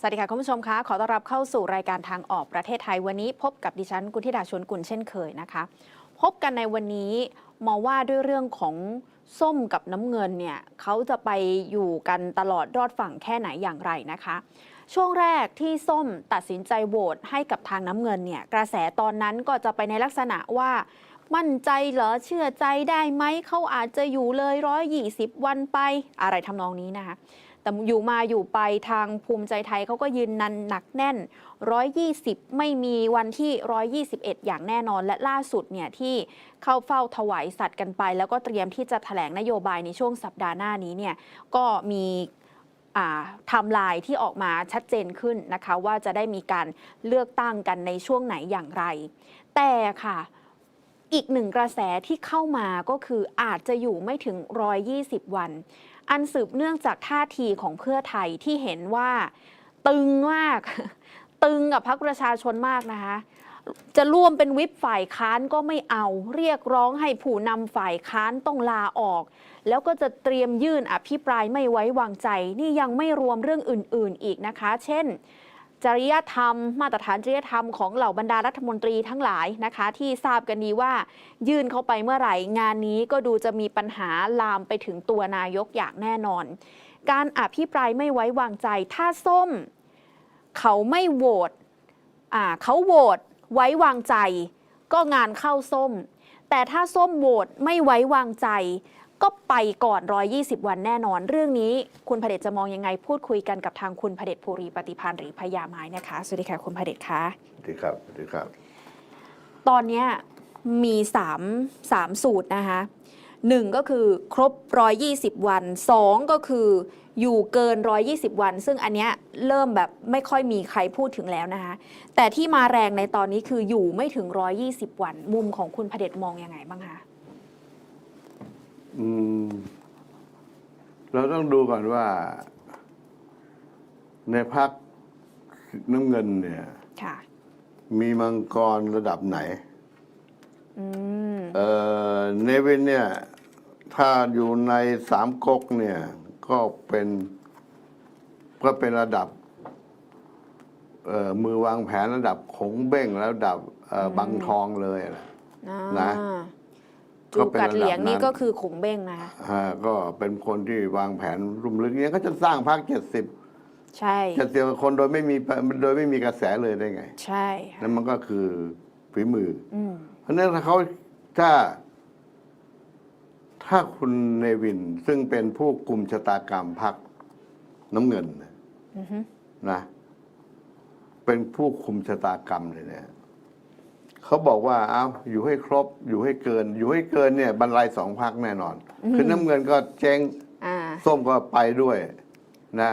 สวัสดีค่ะคุณผู้ชมคะขอต้อนรับเข้าสู่รายการทางออกประเทศไทยวันนี้พบกับดิฉันกุณธิดาชวนกุลเช่นเคยนะคะ พบกันในวันนี้มาว่าด้วยเรื่องของส้มกับน้ำเงินเนี่ยเขาจะไปอยู่กันตลอดรอดฝั่งแค่ไหนอย่างไรนะคะ ช่วงแรกที่ส้มตัดสินใจโหวตให้กับทางน้ำเงินเนี่ยกระแสตอนนั้นก็จะไปในลักษณะว่ามั่นใจเหรอเชื่อใจได้ไหมเขาอาจจะอยู่เลยร้อยยี่สิบวันไปอะไรทำนองนี้นะคะ แต่อยู่มาอยู่ไปทางภูมิใจไทยเขาก็ยืนนันหนักแน่น 120 ไม่มีวันที่ 121 อย่างแน่นอน และล่าสุดเนี่ยที่เข้าเฝ้าถวายสัตว์กันไป แล้วก็เตรียมที่จะแถลงนโยบายในช่วงสัปดาห์หน้านี้เนี่ยก็มีไทม์ไลน์ที่ออกมาชัดเจนขึ้นนะคะ ว่าจะได้มีการเลือกตั้งกันในช่วงไหนอย่างไร แต่ค่ะอีกหนึ่งกระแสที่เข้ามาก็คืออาจจะอยู่ไม่ถึง 120 วัน อันสืบเนื่องจากท่าทีของเพื่อไทยที่เห็นว่า ตึงมาก ตึงกับพรรคประชาชนมากนะคะ จะร่วมเป็นวิปฝ่ายค้านก็ไม่เอา เรียกร้องให้ผู้นำฝ่ายค้านต้องลาออก แล้วก็จะเตรียมยื่นอภิปรายไม่ไว้วางใจ นี่ยังไม่รวมเรื่องอื่น ๆ อีกนะคะ เช่น จริยธรรม มาตรฐานจริยธรรมของเหล่าบรรดารัฐมนตรีทั้งหลายนะคะ ที่ทราบกันดีว่ายื่นเข้าไปเมื่อไหร่ งานนี้ก็ดูจะมีปัญหาลามไปถึงตัวนายกอย่างแน่นอน การอภิปรายไม่ไว้วางใจถ้าส้ม เขาไม่โหวตอ่าเขาโหวตไว้วางใจ ก็งานเข้าส้ม แต่ถ้าส้มโหวตไม่ไว้วางใจ ก็ไปก่อน 120 วันแน่นอน เรื่องนี้คุณพเดชจะมองยังไงพูดคุยกันกับทางคุณพเดชภูริปฏิพานหรือพญาไม้นะคะสวัสดีค่ะคุณพเดชคะสวัสดีครับสวัสดีครับ ตอนเนี้ยมี3 3สูตรนะคะหนึ่งก็คือครบ 120 วัน 2 ก็คืออยู่เกิน 120 วัน ซึ่งอันเนี้ยเริ่มแบบไม่ค่อยมีใครพูดถึงแล้วนะคะแต่ที่มาแรงในตอนนี้คืออยู่ไม่ถึง 120 วัน มุมของคุณพเดชมองยังไงบ้างคะอืม เราต้องดูก่อนว่า ในพักน้ำเงินเนี่ยค่ะมีมังกรระดับไหนอืมเอ่อเนวินเนี่ย ถ้าอยู่ในสามก๊กเนี่ย ก็เป็น ก็เป็นระดับเอ่อมือวางแผนระดับขงเบ้งระดับเอ่อบังทองเลยนะนะอ่าก็ จูเป็นกัดเหลียงระดับนี่นั้นก็คือขงเบ้งนะคะอ่าก็เป็นคนที่วางแผนรุ่มลึกเนี่ยเขาจะสร้างพักเจ็ดสิบใช่จะเสียคนโดยไม่มีโดยไม่มีกระแสเลยได้ไง ใช่ค่ะนั่นมันก็คือฝีมืออืมเพราะฉะนั้นถ้าเขาถ้า ถ้าคุณเนวินซึ่งเป็นผู้กลุ่มชะตากรรมพักน้ำเงินนะอือฮึนะเป็นผู้คุมชะตากรรมเลยเนี่ย เขาบอกว่าเอาอยู่ให้ครบอยู่ให้เกิน อยู่ให้เกินเนี่ยบรรลัยสองพักแน่นอน คือน้ำเงินก็เจ๊งอ่าส้มก็ไปด้วยนะ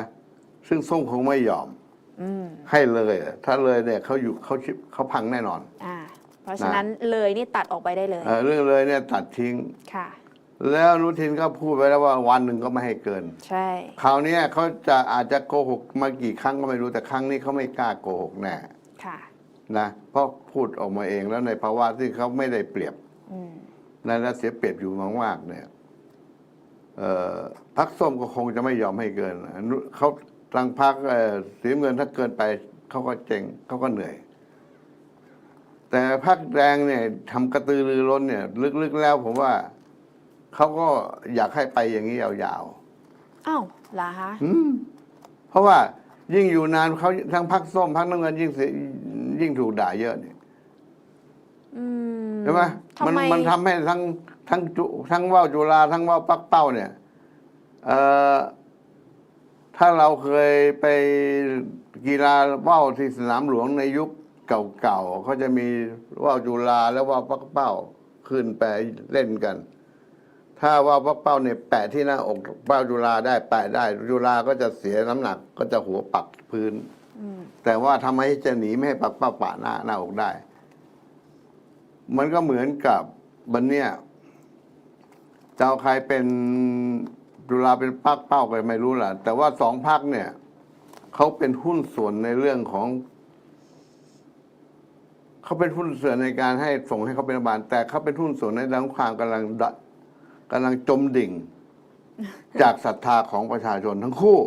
ซึ่งส้มคงไม่ยอมอืมให้เลยอะถ้าเลยเนี่ยเขาอยู่เขาชิเขาพังแน่นอนอ่าเพราะฉะนั้นเลยนี่ตัดออกไปได้เลยเอ่อเรื่องเลยเนี่ยตัดทิ้ง ค่ะ แล้วอนุทินก็พูดไปแล้วว่าวันหนึ่งก็ไม่ให้เกิน ใช่ คราวเนี้ยเขาจะอาจจะโกหกมากี่ครั้งก็ไม่รู้แต่ครั้งนี้เขาไม่กล้าโกหกแน่ ค่ะ นะเพราะพูดออกมาเองแล้วในภาวะที่เขาไม่ได้เปรียบอืมในและเสียเปรียบอยู่มากๆเนี่ยเอ่อพักส้มก็คงจะไม่ยอมให้เกินอนุเขาทางพักสีน้ำเงินถ้าเกินไปเขาก็เจ๊งเขาก็เหนื่อย แต่พักแดงเนี่ยทำกระตือรือร้นเนี่ย ลึกๆแล้วผมว่าเขาก็อยากให้ไปอย่างนี้ยาวอ้าวเหรอคะๆอืมเพราะว่ายิ่งอยู่นานเขาทั้งพักส้มพักน้ำเงินยิ่งเสี ยยิ่งถูกด่าเยอะเนี่ยอืมใช่ไหมทำมันไมมันทำให้ทั้งทั้งจุทั้งว่าวจุฬาทั้งว่าวปักเป้าเนี่ยเอ่อถ้าเราเคยไปกีฬาว่าวที่สนามหลวงในยุคเก่าๆเขาจะมีว่าวจุฬาและว่าวปักเป้าขึ้นไปเล่นกัน ถ้าว่าวปักเป้าเนี่ยแปะที่หน้าอกว่าวจุฬาได้แปะได้จุฬาก็จะเสียน้ำหนักก็จะหัวปักพื้นอืม แต่ว่าทำไมจะหนีไม่ให้ปักเป้าปะหน้าหน้าอกได้ มันก็เหมือนกับบันเนี่ยจะเอาใครเป็นจุฬาเป็นปักเป้าก็ไม่รู้ล่ะ แต่ว่าสองพักเนี่ยเขาเป็นหุ้นส่วนในเรื่องของเขาเป็นหุ้นส่วนในการให้ส่งให้เขาเป็นรัฐบาล แต่เขาเป็นหุ้นส่วนในด้านความกำลังดะกำลังจมดิ่ง จากศรัทธาของประชาชนทั้งคู่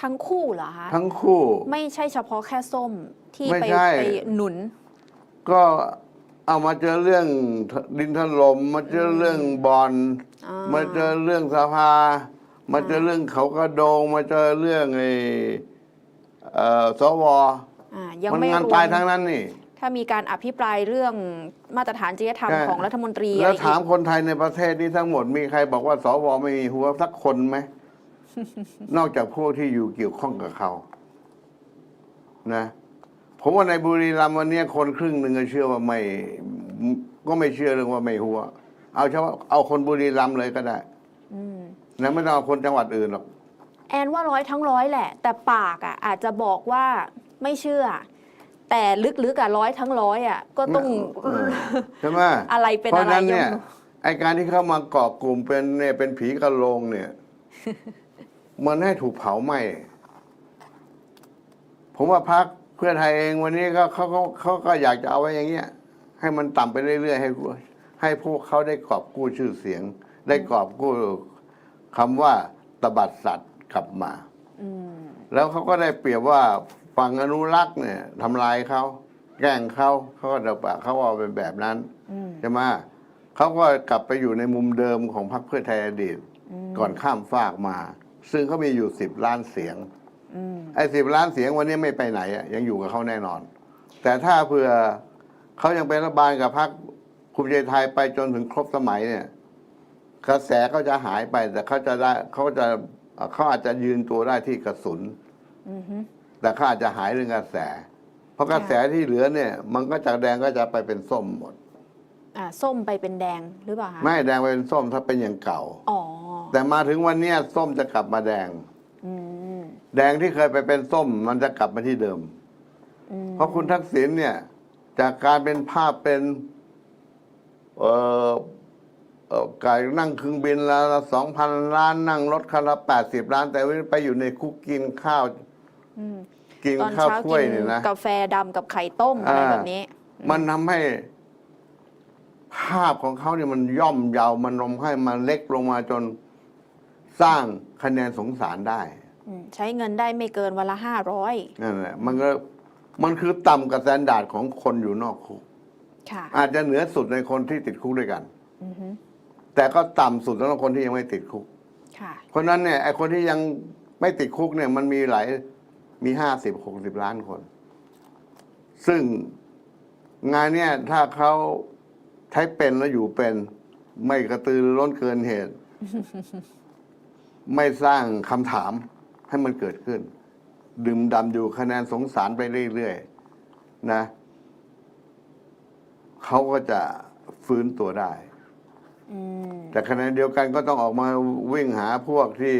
ทั้งคู่เหรอคะทั้งคู่ ไม่ใช่เฉพาะแค่ส้มที่ไม่ไปใช่ ไปหนุน ก็เอามาเจอเรื่องดินถล่มมาเจอเรื่องบอลอ่ามาเจอเรื่องสภา มาเจอเรื่องเขากระโดง มาเจอเรื่องไอ้เอ่อสวอ่ายังมันไม่งานรวตายมทั้งนั้นนี่ ถ้ามีการอภิปรายเรื่องมาตรฐานจริยธรรมใช่ ของรัฐมนตรีอะแล้ไรวอีถามกคนไทยในประเทศนี้ทั้งหมดมีใครบอกว่าสวไม่มีหัวสักคนไหม นอกจากพวกที่อยู่เกี่ยวข้องกับเขา นะ ผมว่าในบุรีรัมย์วันนี้คนครึ่งหนึ่งก็เชื่อว่าไม่ ก็ไม่เชื่อเรื่องว่าไม่หัว เอาเฉพาะเอาคนบุรีรัมย์เลยก็ได้อืมนะไม่ต้องเอาคนจังหวัดอื่นหรอก แอนว่าร้อยทั้งร้อยแหละ แต่ปากอะ อาจจะบอกว่าไม่เชื่อ แต่ลึกๆอะร้อยทั้งร้อยอะ ก็ต้องเออใช่ไหมอะไรเป็นเพราะอะไรฉะนั้นเนี่ยยังไอการที่เข้ามาเกาะกลุ่มเป็นเนี่ยเป็นผีกระโลงเนี่ย มันให้ถูกเผาไหม้ผมว่าพักเพื่อไทยเองวันนี้ก็เขาเขาเขาก็อยากจะเอาไว้อย่างเงี้ย ให้มันต่ำไปเรื่อยๆให้ให้พวกเขาได้กอบกู้ชื่อเสียง ได้กอบกู้คำว่าตบัดสัตว์กลับมา อืมแล้วเขาก็ได้เปรียบว่าฝั่งอนุรักษ์เนี่ยทำลายเขาแกล้งเขาเขาก็จะเขาเอาเป็นแบบนั้นอืมใช่ไหมเขาก็กลับไปอยู่ในมุมเดิมของพรรคเพื่อไทยอดีตมก่อนข้ามฟากมา ซึ่งเขามีอยู่สิบล้านเสียงอืมไอ้สิบล้านเสียงวันนี้ไม่ไปไหนอะยังอยู่กับเขาแน่นอน แต่ถ้าเผื่อเขายังเป็นรัฐบาลกับพรรคภูมิใจไทยไปจนถึงครบสมัยเนี่ย กระแสเขาจะหายไป แต่เขาจะได้เขาจะเขาอาจจะยืนตัวได้ที่กระสุนอือฮึแต่เขาอาจจะหายเรื่องกระแส เพราะกระแสที่เหลือเนี่ย มันก็จากแดงก็จะไปเป็นส้มหมด อ่า ส้มไปเป็นแดงหรือเปล่าคะไม่แดงไปเป็นส้มถ้าเป็นอย่างเก่า อ๋อ แต่มาถึงวันเนี้ยส้มจะกลับมาแดง อืมแดงที่เคยไปเป็นส้มมันจะกลับมาที่เดิม อืมเพราะคุณทักษิณเนี่ย จากการเป็นภาพเป็น เออเออการนั่งเครื่องบินละสองพันล้านนั่งรถคันละแปดสิบล้าน แต่วันนี้ไปอยู่ในคุกกินข้าว อืมกินตอนข้าวเช้าถ้วกิยนเนี่ยนะ กาแฟดำกับไข่ต้มอะไรอ่า แบบนี้ มันทำให้ ภาพของเขาเนี่ยมันย่อมเยาวมันลมให้มันเล็กลงมาจน สร้างคะแนนสงสารได้อืมใช้เงินได้ไม่เกินวันละห้าร้อยนั่นแหละมันก็มันคือต่ำกับสแตนดาร์ดของคนอยู่นอกคุก ค่ะอาจจะเหนือสุดในคนที่ติดคุกด้วยกัน อือฮึแต่ก็ต่ำสุดสำหรับคนที่ยังไม่ติดคุก ค่ะ เพราะฉะนั้นเนี่ยไอคนที่ยังไม่ติดคุกเนี่ย มันมีหลายมีห้าสิบหกสิบล้านคน ซึ่งงานเนี่ยถ้าเขาใช้เป็นแล้วอยู่เป็น ไม่กระตือรือร้นเกินเหตุ ไม่สร้างคำถามให้มันเกิดขึ้น ดื่มดำอยู่คะแนนสงสารไปเรื่อยๆนะเขาก็จะฟื้นตัวได้อืมแต่ขณะเดียวกันก็ต้องออกมาวิ่งหาพวกที่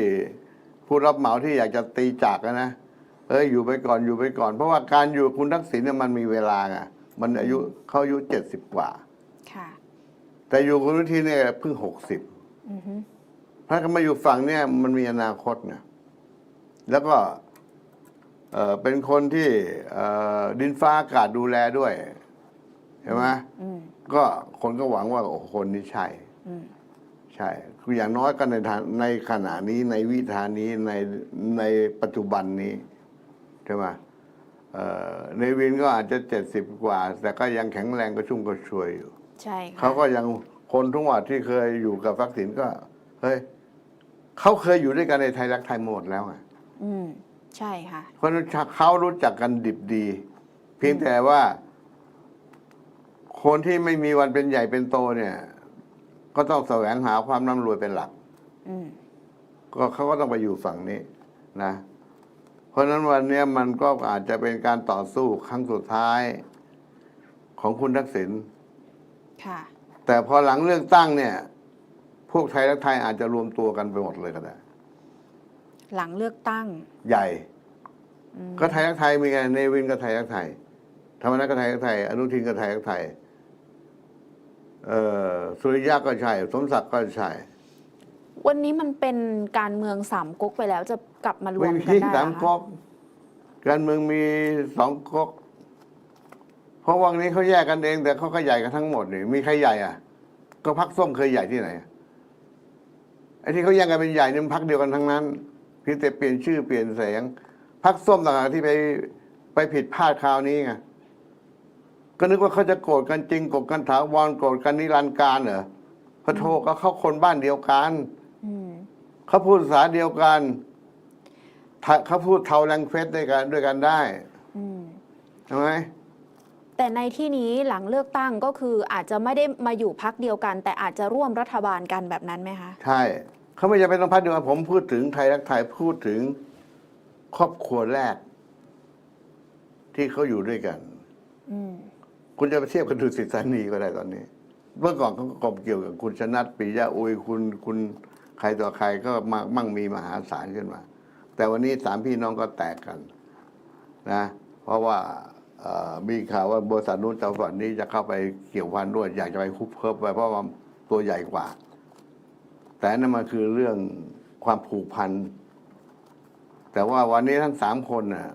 ผู้รับเหมาที่อยากจะตีจากอะนะเอ้ยอยู่ไปก่อนอยู่ไปก่อน เพราะว่าการอยู่คุณทักษิณเนี่ยมันมีเวลาไงมันอายุเขาอายุเจ็ดสิบกว่า ค่ะ แต่อยู่คุณวิทีเนี่ยเพิ่งหกสิบอือฮึ ถ้าเขามาอยู่ฝั่งเนี่ยมันมีอนาคตไงแล้วก็เอ่อเป็นคนที่เอ่อดินฟ้าอากาศดูแลด้วยเห็นไหมอืมก็คนก็หวังว่าโอ้คนนี้ใช่อืมใช่คืออย่างน้อยก็ในทางในขณะนี้ในวิธานี้ในในปัจจุบันนี้ใช่ไหมเอ่อในวินก็อาจจะเจ็ดสิบกว่า แต่ก็ยังแข็งแรงกระชุ่มกระชวยอยู่ ใช่ค่ะเขาก็ยังคนทุกวัดที่เคยอยู่กับทักษิณก็ เฮ้ย เขาเคยอยู่ด้วยกันในไทยรักไทยหมดแล้วไงอืมใช่ค่ะ เพราะฉะนั้นเขารู้จักกันดิบดี เพียงแต่ว่า คนที่ไม่มีวันเป็นใหญ่เป็นโตเนี่ย ก็ต้องแสวงหาความร่ำรวยเป็นหลักอืมก็เขาก็ต้องไปอยู่ฝั่งนี้นะ เพราะฉะนั้นวันเนี้ยมันก็อาจจะเป็นการต่อสู้ครั้งสุดท้าย ของคุณทักษิณค่ะแต่พอหลังเลือกตั้งเนี่ย พวกไทยและไทยอาจจะรวมตัวกันไปหมดเลยก็ได้ หลังเลือกตั้ง ใหญ่อืมก็ไทยรักไทยมีไงเนวินก็ไทยรักไทยธรรมนัฐก็ไทยรักไทย อนุทินก็ไทยรักไทยเอ่อสุริยะก็ใช่สมศักดิ์ก็ใช่วันนี้มันเป็นการเมืองสามก๊กไปแล้วจะกลับมารวไม่มมีกันได้เหรสามอคะก๊กการเมืองมีสองก๊กเพราะวันนี้เขาแยกกันเอง แต่เขาก็ใหญ่กันทั้งหมดนี่มีใครใหญ่อะ ก็พักส้มเคยใหญ่ที่ไหนอะ ไอ้ที่เขาแยกกันเป็นใหญ่นี่มันพักเดียวกันทั้งนั้นเพียงแต่เปลี่ยนชื่อเปลี่ยนแสงพักส้มต่างหากที่ไปไปผิดพลาดคราวนี้ไงก็นึกว่าเขาจะโกรธกันจริงโกรธกันถาวรโกรธกันนิรันดร์การเหรอพระโทก็เขาคนบ้านเดียวกันอืมเขาพูดภาษาเดียวกันถ้าเขาพูดเทาแรงเฟสด้วยกันด้วยกันได้อืมใช่ไหม แต่ในที่นี้หลังเลือกตั้งก็คืออาจจะไม่ได้มาอยู่พักเดียวกัน แต่อาจจะร่วมรัฐบาลกันแบบนั้นไหมคะ ใช่เขาไม่จำเป็นต้องพัดเดียวกันผมพูดถึงไทยรักไทยพูดถึงครอบครัวแรก ที่เขาอยู่ด้วยกันอืมคุณจะไปเทียบกับดุสิตธานีก็ได้ตอนนี้ เมื่อก่อนเขาก็กอบเกี่ยวกับคุณชนัทปิยะอุยคุณคุณใครต่อใครก็มามั่งมีมหาศาลขึ้นมา แต่วันนี้สามพี่น้องก็แตกกัน นะ เพราะว่าเอ่อ มีข่าวว่าบริษัทนู้นจังหวัดนี้จะเข้าไปเกี่ยวพันด้วย อยากจะไปคุบเพิ่มไปเพราะว่าตัวใหญ่กว่า แต่นั่นมันคือเรื่องความผูกพัน แต่ว่าวันนี้ทั้งสามคนน่ะ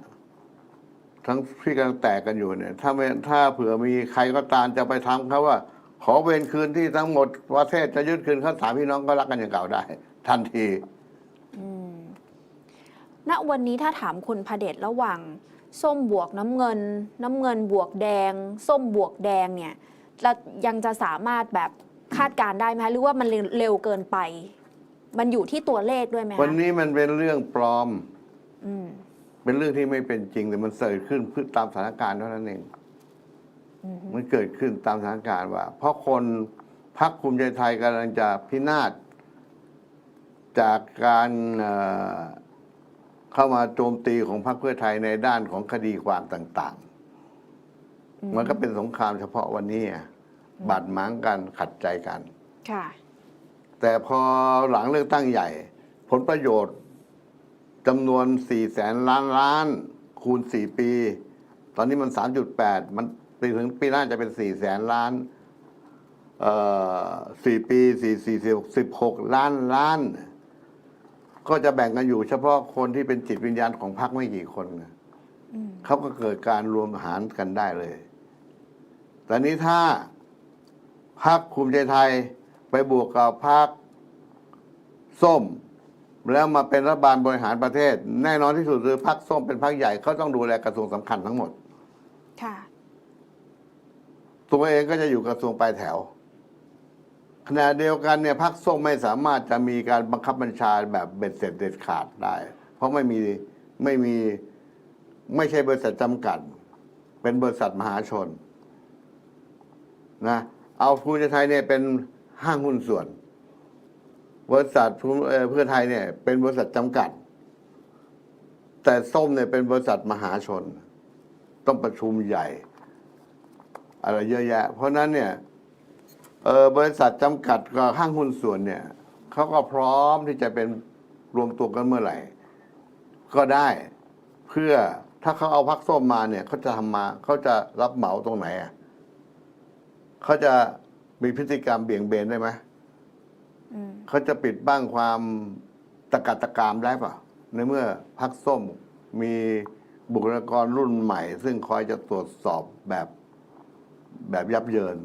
ทั้งที่กำลังแตกกันอยู่เนี่ย ถ้าไม่ถ้าเผื่อมีใครก็ตามจะไปทำเขาว่า ขอเวรคืนที่ทั้งหมดประเทศจะยึดคืนเขาสามพี่น้องก็รักกันอย่างเก่าได้ ทันทีณวันนี้ถ้าถามคุณพระเดชระหว่าง ส้มบวกน้ำเงิน น้ำเงินบวกแดง ส้มบวกแดงเนี่ยจะยังจะสามารถแบบคาดการณ์ได้ไหมคะหรือว่ามันเร็วเกินไป มันอยู่ที่ตัวเลขด้วยไหมคะวันนี้มันเป็นเรื่องปลอมอืมเป็นเรื่องที่ไม่เป็นจริง แต่มันเกิดขึ้นเพื่อตามสถานการณ์เท่านั้นเองอืมมันเกิดขึ้นตามสถานการณ์ว่า เพราะคนพักภูมิใจไทยกำลังจะพินาศจากการ เอ่อเข้ามาโจมตีของพรรคเพื่อไทยในด้านของคดีความต่าง ๆ มันก็เป็นสงครามเฉพาะวันนี้อะบาดหมางกันขัดใจกันค่ะแต่พอหลังเลือกตั้งใหญ่ ผลประโยชน์จำนวนสี่แสนล้านล้านคูณสี่ปี ตอนนี้มันสามจุดแปดมันไปถึงปีหน้าจะเป็นสี่แสนล้านเอ่อสี่ปีสี่สี่สิบหกล้านล้าน ก็จะแบ่งกันอยู่ เฉพาะคนที่เป็นจิตวิญญาณของพรรคไม่กี่คนนะอืมเขาก็เกิดการรวมหารกันได้เลย แต่นี้ถ้าพรรคภูมิใจไทยไปบวกกับพรรคส้ม แล้วมาเป็นรัฐบาลบริหารประเทศ แน่นอนที่สุดคือพรรคส้มเป็นพรรคใหญ่เขาต้องดูแลกระทรวงสำคัญทั้งหมด ค่ะ ตัวเองก็จะอยู่กระทรวงปลายแถว ขณะเดียวกันเนี่ยพรรคส้มไม่สามารถจะมีการบังคับบัญชาแบบเบ็ดเสร็จเด็ดขาดได้ เพราะไม่มีไม่มีไม่ใช่บริษัทจำกัด เป็นบริษัทมหาชนนะเอาภูมิใจไทยเนี่ยเป็นห้างหุ้นส่วน บริษัทภูเออเพื่อไทยเนี่ย เป็นบริษัทจำกัด แต่ส้มเนี่ยเป็นบริษัทมหาชน ต้องประชุมใหญ่ อะไรเยอะแยะ เพราะนั้นเนี่ย เออบริษัทจำกัดกับห้างหุ้นส่วนเนี่ยเขาก็พร้อมที่จะเป็นรวมตัวกันเมื่อไหร่ ก็ได้เพื่อถ้าเขาเอาพักส้มมาเนี่ยเขาจะทำมาเขาจะรับเหมาตรงไหนอะเขาจะมีพฤติกรรมเบี่ยงเบนได้ไหมอืมเขาจะปิดบ้างความตะกัดตะกามได้ปะในเมื่อพักส้มมีบุคลากรรุ่นใหม่ ซึ่งคอยจะตรวจสอบแบบแบบยับเยิน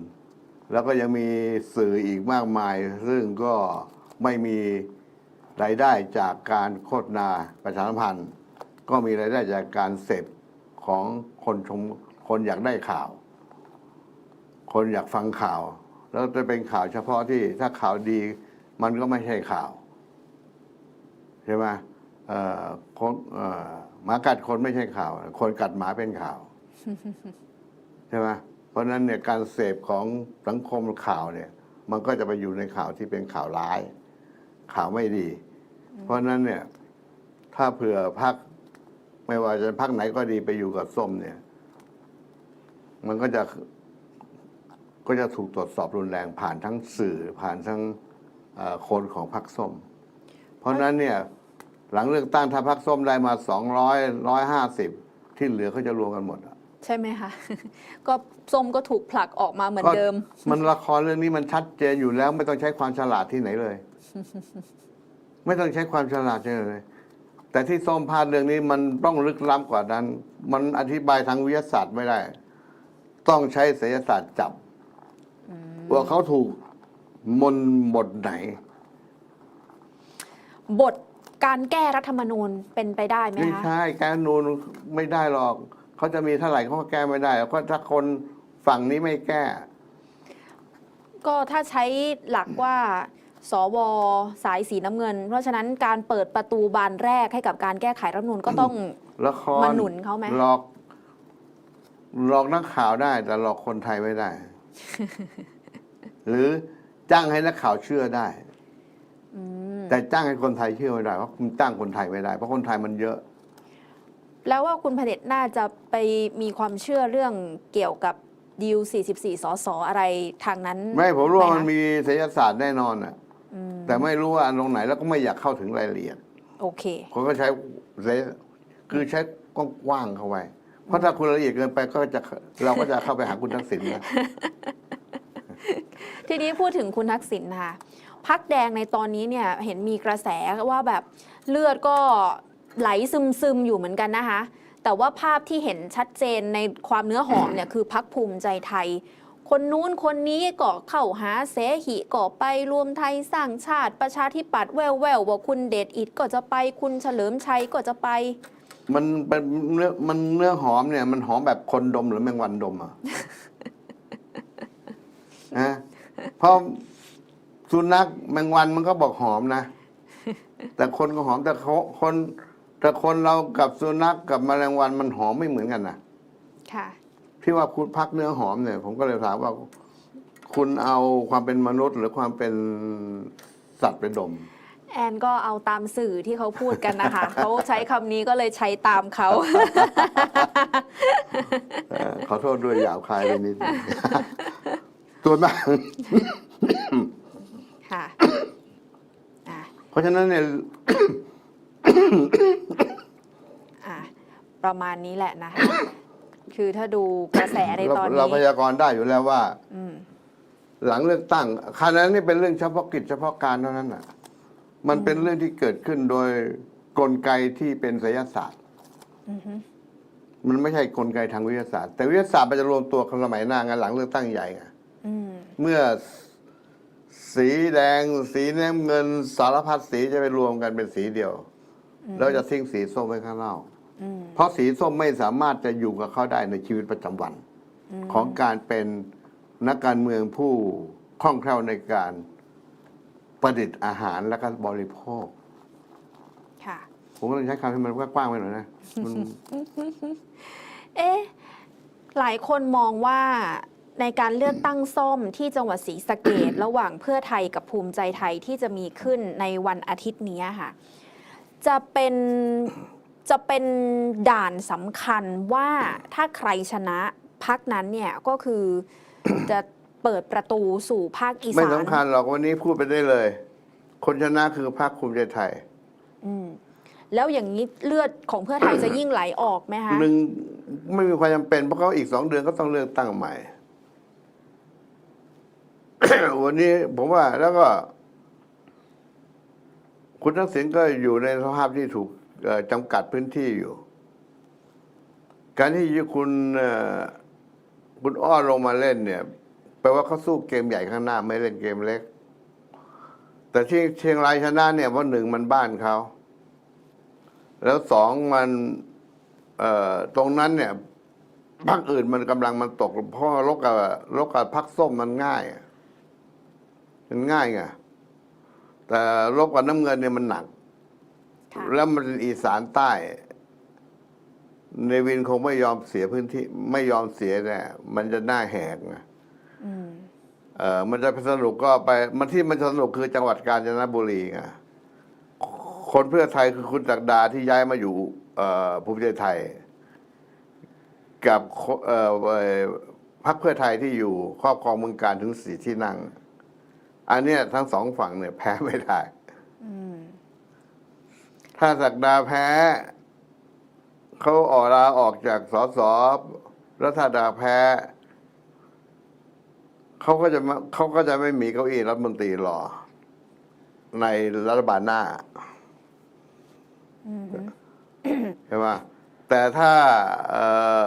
แล้วก็ยังมีสื่ออีกมากมาย ซึ่งก็ไม่มีรายได้จากการโฆษณาประชาสัมพันธ์ ก็มีรายได้จากการเสพของคนชมคนอยากได้ข่าว คนอยากฟังข่าว แล้วจะเป็นข่าวเฉพาะที่ถ้าข่าวดีมันก็ไม่ใช่ข่าว ใช่ไหมเอ่อคนเอ่อหมากัดคนไม่ใช่ข่าว คนกัดหมาเป็นข่าว ใช่ไหม เพราะนั้นเนี่ยการเสพของสังคมข่าวเนี่ย มันก็จะไปอยู่ในข่าวที่เป็นข่าวร้าย ข่าวไม่ดี เพราะนั้นเนี่ย ถ้าเผื่อพักไม่ว่าจะพักไหนก็ดีไปอยู่กับส้มเนี่ย มันก็จะก็จะถูกตรวจสอบรุนแรงผ่านทั้งสื่อผ่านทั้งคนของพรรคส้ม เพราะนั้นเนี่ย หลังเลือกตั้งถ้าพรรคส้มได้มาสองร้อยร้อยห้าสิบที่เหลือเขาจะรวมกันหมดอะ ใช่ไหมคะ ก็ส้มก็ถูกผลักออกมาเหมือนเดิมก็มันละครเรื่องนี้มันชัดเจนอยู่แล้ว ไม่ต้องใช้ความฉลาดที่ไหนเลย ไม่ต้องใช้ความฉลาดที่ไหนเลย แต่ที่ส้มพลาดเรื่องนี้มันต้องลึกล้ำกว่านั้น มันอธิบายทางวิทยาศาสตร์ไม่ได้ ต้องใช้ศิลศาสตร์จับว่าเขาถูกมนต์บทไหน บทการแก้รัฐธรรมนูญเป็นไปได้ไหมไม่คะใช่แก้รัฐธรรมนูนไม่ได้หรอก เขาจะมีเท่าไหร่เขาก็แก้ไม่ได้เพราะถ้าคนฝั่งนี้ไม่แก้ ก็ถ้าใช้หลักว่าสวสายสีน้ำเงิน เพราะฉะนั้นการเปิดประตูบานแรกให้กับการแก้ไขรัฐธรรมนูญก็ต้องละครมาหนุนเขาไหมหลอก หลอกนักข่าวได้ แต่หลอกคนไทยไม่ได้ หรือจ้างให้นักข่าวเชื่อได้อืมแต่จ้างให้คนไทยเชื่อไม่ได้เพราะคุณจ้างคนไทยไม่ได้เพราะคนไทยมันเยอะ แล้วว่าคุณพเดชน่าจะไปมีความเชื่อเรื่องเกี่ยวกับดีล44สสอะไรทางนั้นไม่ผมรู้ว่าไหมันคะมีศิลศาสตร์แน่นอนอะอืมแต่ไม่รู้ว่าอันตรงไหนแล้วก็ไม่อยากเข้าถึงรายละเอียด โอเคคนก็ใช้เสคือใช้กว้างๆเข้าไว้เพราะถ้าคุณละเอียดเกินไปก็จะเราก็จะเข้าไปหาคุณทักษิณนะทีนี้พูดถึงคุณทักษิณนะคะพักแดงในตอนนี้เนี่ยเห็นมีกระแสว่าแบบเลือดก็ ไหลซึมซึมอยู่เหมือนกันนะคะ แต่ว่าภาพที่เห็นชัดเจนในความเนื้อหอมเนี่ยคือพักภูมิใจไทย คนนู้นคนนี้ก็เข้าหาเสหิก็ไปรวมไทยสร้างชาติประชาธิปัตย์แววแววว่าคุณเดชอิดก็จะไปคุณเฉลิมชัยก็จะไป มันเป็นเนื้อมันเนื้อหอมเนี่ยมันหอมแบบคนดมหรือแมงวันดมอะ นะเพราะสุนัขแมงวันมันก็บอกหอมนะ แต่คนก็หอมแต่เขาคน แต่คนเรากับสุนัขกับแมลงวันมันหอมไม่เหมือนกันนะค่ะที่ว่าคุณพักเนื้อหอมเนี่ย ผมก็เลยถามว่า คุณเอาความเป็นมนุษย์ หรือความเป็นสัตว์ไปดม แอนก็เอาตามสื่อที่เขาพูดกันนะคะ เขาใช้คำนี้ก็เลยใช้ตามเขา เอ่อขอโทษด้วยหยาบคายไปนิดนึง ตัวมาก ค่ะอะ เพราะฉะนั้นเนี่ย อะประมาณนี้แหละนะคะ คือถ้าดูกระแสในเราตอนเราพนี้ยากรณ์ได้อยู่แล้วว่า อืม หลังเลือกตั้งคณะนี้เป็นเรื่องเฉพาะกิจเฉพาะการเท่านั้นน่ะ มันเป็นเรื่องที่เกิดขึ้นโดยกลไกที่เป็นไสยศาสตร์ อือฮึมันไม่ใช่กลไกทางวิทยาศาสตร์ แต่วิทยาศาสตร์มันจะรวมตัวกันสมัยหน้าไงหลังเลือกตั้งใหญ่ไงอืม เมื่อสีแดง สีน้ำเงินสารพัดสีจะไปรวมกันเป็นสีเดียว แล้วจะทิ้งสีส้มไว้ข้างนอกอืมเพราะสีส้มไม่สามารถจะอยู่กับเขาได้ในชีวิตประจำวันมของการเป็นนักการเมืองผู้คล่องแคล่วในการประดิษฐ์อาหารและก็บริโภคค่ะผมก็เลยใช้คำให้มันกว้างๆไปหน่อยนะมันเอ๊ะหลายคนมองว่าในการเลือกตั้งส้มที่จังหวัดศรีสะเกดระหว่างเพื่อไทยกับภูมิใจไทยที่จะมีขึ้นในวันอาทิตย์นี้ค่ะ จะเป็นจะเป็นด่านสำคัญว่าถ้าใครชนะพักนั้นเนี่ยก็คือจะเปิดประตูสู่ภาคอีไม่สานสำคัญหรอกวันนี้พูดไปได้เลย คนชนะคือพรรคภูมิใจไทย อืมแล้วอย่างนี้เลือดของเพื่อไทยจะยิ่งไหลออกไหมคะหนึ่งไม่มีความจำเป็นเพราะเขาอีกสองเดือนก็ต้องเลือกตั้งใหม่ วันนี้ผมว่าแล้วก็ คุณทักษิณก็อยู่ในสภาพที่ถูกจำกัดพื้นที่อยู่ การที่คุณคุณอ้อลงมาเล่นเนี่ยแปลว่าเขาสู้เกมใหญ่ข้างหน้าไม่เล่นเกมเล็ก แต่ที่เชียงรายชนะเนี่ยเพราะหนึ่งมันบ้านเขา แล้วสองมันตรงนั้นเนี่ยพรรคอื่นมันกำลังมันตกเพราะลกกับลกกับพรรคส้มมันง่าย มันง่ายไง แต่ลบกับน้ำเงินเนี่ยมันหนัก ค่ะแล้วมันเป็นอีสานใต้ในวินคงไม่ยอมเสียพื้นที่ ไม่ยอมเสียเนี่ยมันจะหน้าแหกไงอืมเออมันจะไปสนุกก็ไป มันที่มันสนุกคือจังหวัดกาญจนบุรีไงคนเพื่อไทยคือคุณจักรดาที่ย้ายมาอยู่ เอ่อภูมิใจไทย กับโคเอ่อเอ่อพรรคเพื่อไทยที่อยู่ครอบครองเมืองการถึงสี่ที่นั่ง อันเนี้ยทั้งสองฝั่งเนี่ยแพ้ไม่ได้อืมถ้าศักดาแพ้ เขาออกลาออกจากสสแล้วถ้าดาแพ้เขาก็จะมาเขาก็จะไม่มีเก้าอี้รัฐมนตรีรอในรัฐบาลหน้าอืมใช่ไหมแต่ถ้าเอ่อ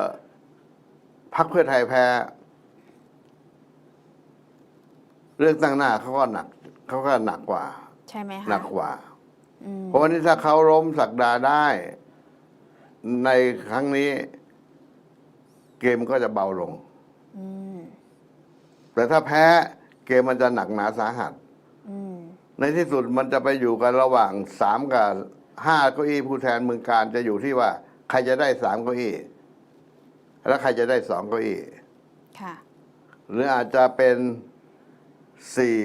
พรรคเพื่อไทยแพ้ เรื่องตั้งหน้าเขาก็หนักเขาก็หนักกว่า ใช่ไหมคะหนักกว่า อืมเพราะวันนี้ถ้าเขาล้มสักดาได้ ในครั้งนี้ เกมก็จะเบาลง อืมแต่ถ้าแพ้เกมมันจะหนักหนาสาหัส อืมในที่สุดมันจะไปอยู่กันระหว่างสามกับห้าเก้าอี้ผู้แทนเมืองการจะอยู่ที่ว่า ใครจะได้สามเก้าอี้ แล้วใครจะได้สองเก้าอี้ ค่ะ หรืออาจจะเป็น สี่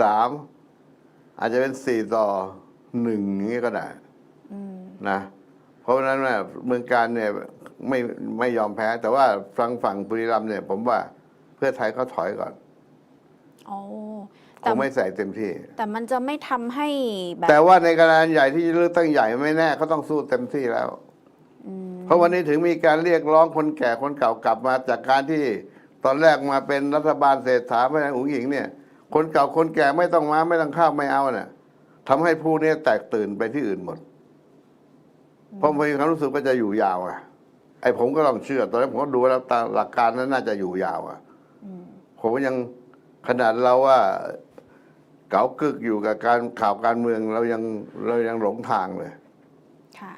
สามอาจจะเป็นสี่ต่อหนึ่งอย่างนี้ก็ได้อืมนะ เพราะฉะนั้นเนี่ยเมืองการเนี่ยไม่ไม่ยอมแพ้ แต่ว่าฝั่งฝั่งบุรีรัมย์เนี่ย ผมว่าเพื่อไทยเขาถอยก่อนโอ้คแต่งไม่ใส่เต็มที่ แต่มันจะไม่ทำให้แบบแต่ว่าในการใหญ่ที่เลือกตั้งใหญ่ไม่แน่เขาต้องสู้เต็มที่แล้วอืมเพราะวันนี้ถึงมีการเรียกร้องคนแก่คนเก่ากลับมาจากการที่ ตอนแรกมาเป็นรัฐบาลเศรษฐาไม่ใช่อุ๋งอิงเนี่ย คนเก่าคนแก่ไม่ต้องมาไม่ต้องเข้าไม่เอาเนี่ยทำให้ผู้เนี้แตกตื่นไปที่อื่นหมดเพราะมีความรู้สึกว่าจะอยู่ยาวอะไอ้ผมก็ต้องเชื่อ ตอนนี้นผมก็ดูแล้วตามหลักการนั้นน่าจะอยู่ยาวอะอืมผมก็ยังขนาดเราว่าเก๋ากึกอยู่กับการข่าวการเมืองเรายังเรายังหลงทางเลยค่ะ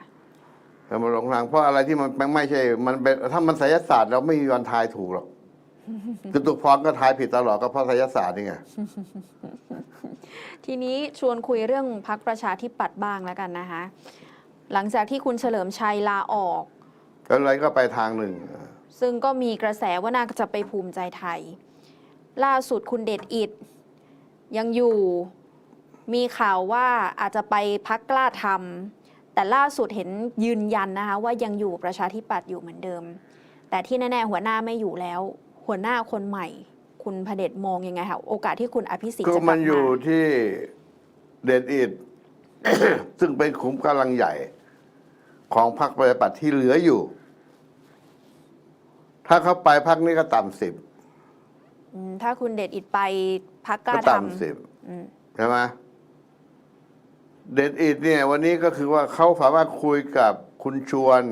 แต่มันหลงทางเพราะอะไรที่มันไม่ใช่ มันเป็นถ้ามันไสยศาสตร์เราไม่มีวันทายถูกหรอก คือตุกพรก็ทายผิดตลอดก็เพราะไสยศาสตร์นี่ไง ทีนี้ชวนคุยเรื่องพักประชาธิปัตย์บ้างแล้วกันนะคะ หลังจากที่คุณเฉลิมชัยลาออกอะไรก็ไปทางหนึ่ง ซึ่งก็มีกระแสว่าน่าจะไปภูมิใจไทย ล่าสุดคุณเดชอิดยังอยู่มีข่าวว่าอาจจะไปพักกล้าทำแต่ล่าสุดเห็นยืนยันนะคะว่ายังอยู่ประชาธิปัตย์อยู่เหมือนเดิม แต่ที่แน่ๆหัวหน้าไม่อยู่แล้ว หัวหน้าคนใหม่ คุณพเดชมองยังไงคะโอกาสที่คุณอภิสิทธิ์ก็จะกลับมันอยู่มาที่เดนอิด ซึ่งเป็นขุมกำลังใหญ่ ของพรรคประชาธิปัตย์ที่เหลืออยู่ ถ้าเขาไปพรรคนี้ก็ต่ำสิบอืมถ้าคุณเดชอิดไปพักกล้าก็ทต่ำสิบำอืมใช่ไหมเดนอิดเนี่ย วันนี้ก็คือว่าเขาสามารถคุยกับคุณชวน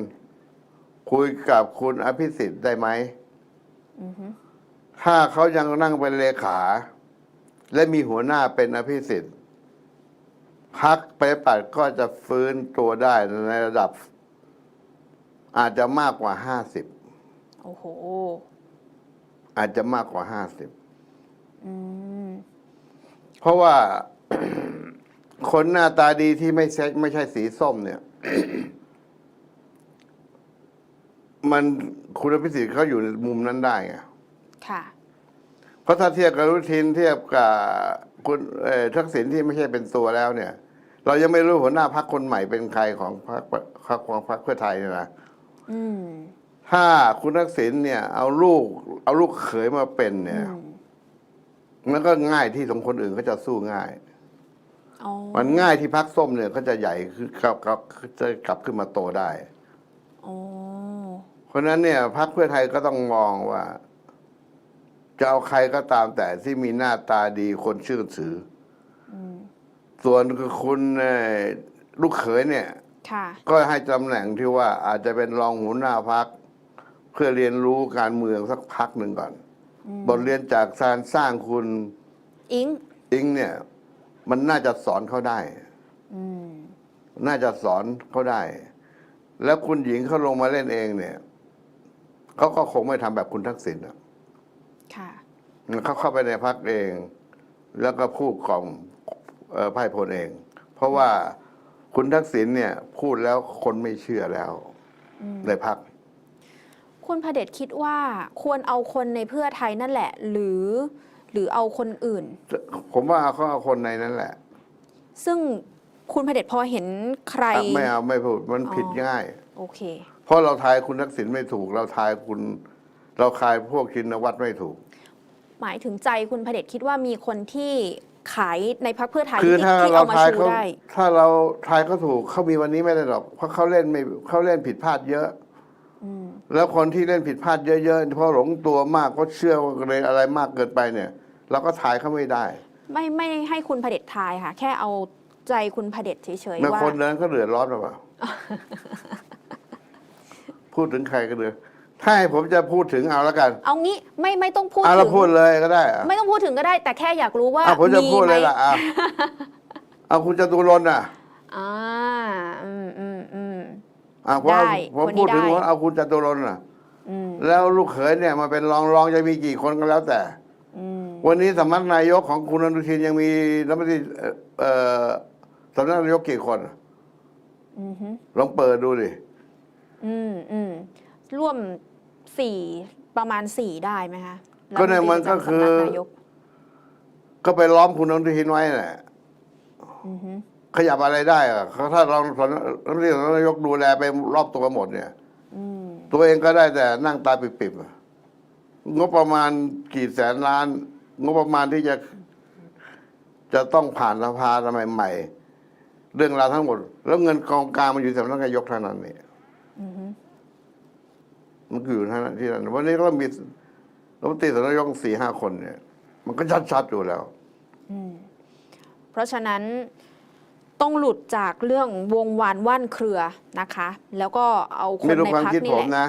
คุยกับคุณอภิสิทธิ์ได้ไหมอือฮึ ถ้าเขายังนั่งเป็นเลขา และมีหัวหน้าเป็นอภิสิทธิ์พักไปปัดก็จะฟื้นตัวได้ในระดับ อาจจะมากกว่าห้าสิบโอ้โห อาจจะมากกว่าห้าสิบอืมเพราะว่าคนหน้าตาดีที่ไม่ใช่ไม่ใช่สีส้มเนี่ย มันคุณอภิสิทธิ์เขาอยู่ในมุมนั้นได้ไงค่ะ เพราะถ้าเทียบกับรุทินเทียบกับคุณเอ่อทักษิณที่ไม่ใช่เป็นตัวแล้วเนี่ย เรายังไม่รู้หัวหน้าพักคนใหม่เป็นใครของพรรคพรรคของพรรคเพื่อไทยเนี่ยนะอืมถ้าคุณทักษิณเนี่ย เอาลูก เอาลูกเขยมาเป็นเนี่ยอืมมันก็ง่ายที่สองคนอื่นเขาจะสู้ง่ายอ๋อมันง่ายที่พักส้มเนี่ยเขาจะใหญ่คือกลับกลับจะกลับขึ้นมาโตได้อ๋อเพ ราะฉะนั้นเนี่ยพรรคเพื่อไทยก็ต้องมองว่า จะเอาใครก็ตามแต่ที่มีหน้าตาดีคนเชื่อถืออืมส่วนคือคุณเอ่อลูกเขยเนี่ยค่ะก็ให้ตำแหน่งที่ว่าอาจจะเป็นรองหัวหน้าพัก เพื่อเรียนรู้การเมืองสักพักหนึ่งก่อนอืมบทเรียนจากการสร้างคุณ อิงอิงเนี่ย มันน่าจะสอนเขาได้อืมน่าจะสอนเขาได้ แล้วคุณหญิงเขาลงมาเล่นเองเนี่ย เขาก็คงไม่ทำแบบคุณทักษิณอะค่ะเขาเข้าไปในพักเอง แล้วก็พูดกล่อมเอ่อไพ่พลเอง เพราะว่าคุณทักษิณเนี่ย พูดแล้วคนไม่เชื่อแล้วอืมในพักคุณพเดชคิดว่าควรเอาคนในเพื่อไทยนั่นแหละ หรือหรือเอาคนอื่น ผมว่าเขาเอาคนในนั้นแหละ ซึ่งคุณพเดชพอเห็นใคร ไม่เอาไม่พูดมันอ๋อผิดง่าย โอเค เพราะเราทายคุณทักษิณไม่ถูก เราทายคุณ เราทายพวกชินวัตรไม่ถูก หมายถึงใจคุณพเดชคิดว่ามีคนที่ขายในพรรคเพื่อไทยคือที่ถ้าที่เราเอามาทายชูเขาได้ ถ้าเราทายเขาถูกเขามีวันนี้ไม่ได้หรอก เพราะเขาเล่นไม่เขาเล่นผิดพลาดเยอะ อืม แล้วคนที่เล่นผิดพลาดเยอะๆเพราะหลงตัวมากเพราะเชื่อว่าเลยอะไรมากเกินไปเนี่ย เราก็ทายเขาไม่ได้ไม่ไม่ให้คุณพเดชทายค่ะ แค่เอาใจคุณพเดชเฉยแม้ๆว่า คนนั้นก็เดือดร้อนหรือเปล่า พูดถึงใครก็เดือดถ้าให้ผมจะพูดถึงเอาแล้วกัน เอางี้ไม่ไม่ต้องพูดเอาถึเรางพูดเลยก็ได้อะไม่ต้องพูดถึงก็ได้ แต่แค่อยากรู้ว่าอะผมจะพูดไหเลยล่ะอะเอาคุณจตุรนต์อะอ่าอืมอืมอืม อะเพราะว่าได้ผมคนนี้พูดถึงได้ว่าเอาคุณจตุรนต์อะ อืมแล้วลูกเขยเนี่ยมาเป็นรองรองจะมีกี่คนก็แล้วแต่ อืมวันนี้สำนักนายกของคุณอนุทินยังมีรัฐมนตรีเอ่อเอ่อสำนักนายกกี่คนอืมฮึลองเปิดดูดิ อืมอืมร่วมสี่ประมาณสี่ได้ไหมคะก็เนี่ยมันก็คือ รัฐมนตรีประจำสำนักนายกก็ไปล้อมคุณอนุทินไว้แหละอือฮึขยับอะไรได้อะถ้าเราสำนักรัฐมนตรีสำนักนายกดูแลไปรอบตัวหมดเนี่ย อืมตัวเองก็ได้แต่นั่งตาปิบๆอะงบประมาณกี่แสนล้าน งบประมาณที่จะ จะต้องผ่านสภาทำไมใหม่ เรื่องราวทั้งหมด แล้วเงินกองกลางมันอยู่สำนักนายกเท่านั้นนี่อือฮึ มันก็อยู่ที่นั่นที่นั่นวันนี้ก็มีรัฐมนตรีสำนักนายกสี่ห้าคนเนี่ย มันก็ชัดๆอยู่แล้วอืมเพราะฉะนั้นต้องหลุดจากเรื่องวงวานว่านเครือนะคะ แล้วก็เอาคนไม่รู้ในความพักคิดนี่ผมแหละนะ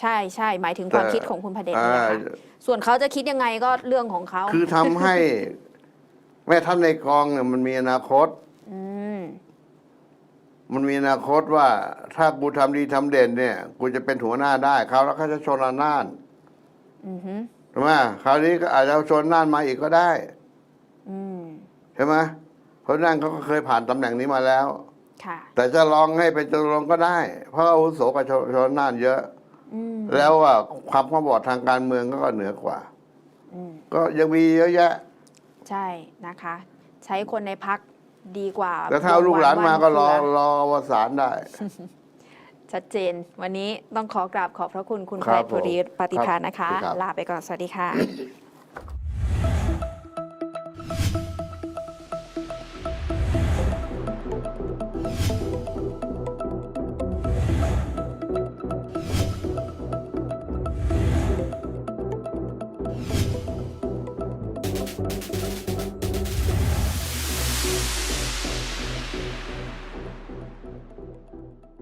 ใช่ใช่หมายถึงความแต่คิดของคุณพเดชนี่แหละค่ะอ่าส่วนเขาจะคิดยังไงก็เรื่องของเขา คือทำให้แม่ท่านในกองเนี่ยมันมีอนาคตอื มมันมีอนาคตว่าถ้ากูทำดีทำเด่นเนี่ย กูจะเป็นหัวหน้าได้เขาวแล้วเขาจะชนอำนาจอือฮึใช่ไหมคราวนี้ก็อาจจะเอาชนอำนาจมาอีกก็ได้อืมใช่ไหมเพราะนั่นเขาก็เคยผ่านตำแหน่งนี้มาแล้วค่ะแต่จะลองให้เป็นจตุรงค์ก็ได้ เพราะอาวุโสกับชนชนอำนาจเยอะอืมแล้วว่าความข้อบอดทางการเมืองก็เหนือกว่าอืมก็ยังมีเยอะแยะ ใช่นะคะ ใช้คนในพัก ดีกว่าแล้วถ้าเอาลูกหลานมาก็รอวงวานว่นเครออวสานได้ ชัดเจน วันนี้ต้องขอกราบขอบพระคุณคุณคแพรับทย์ภูริปฏิภาณนะคะครับลาไปก่อน สวัสดีค่ะ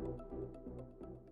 うん。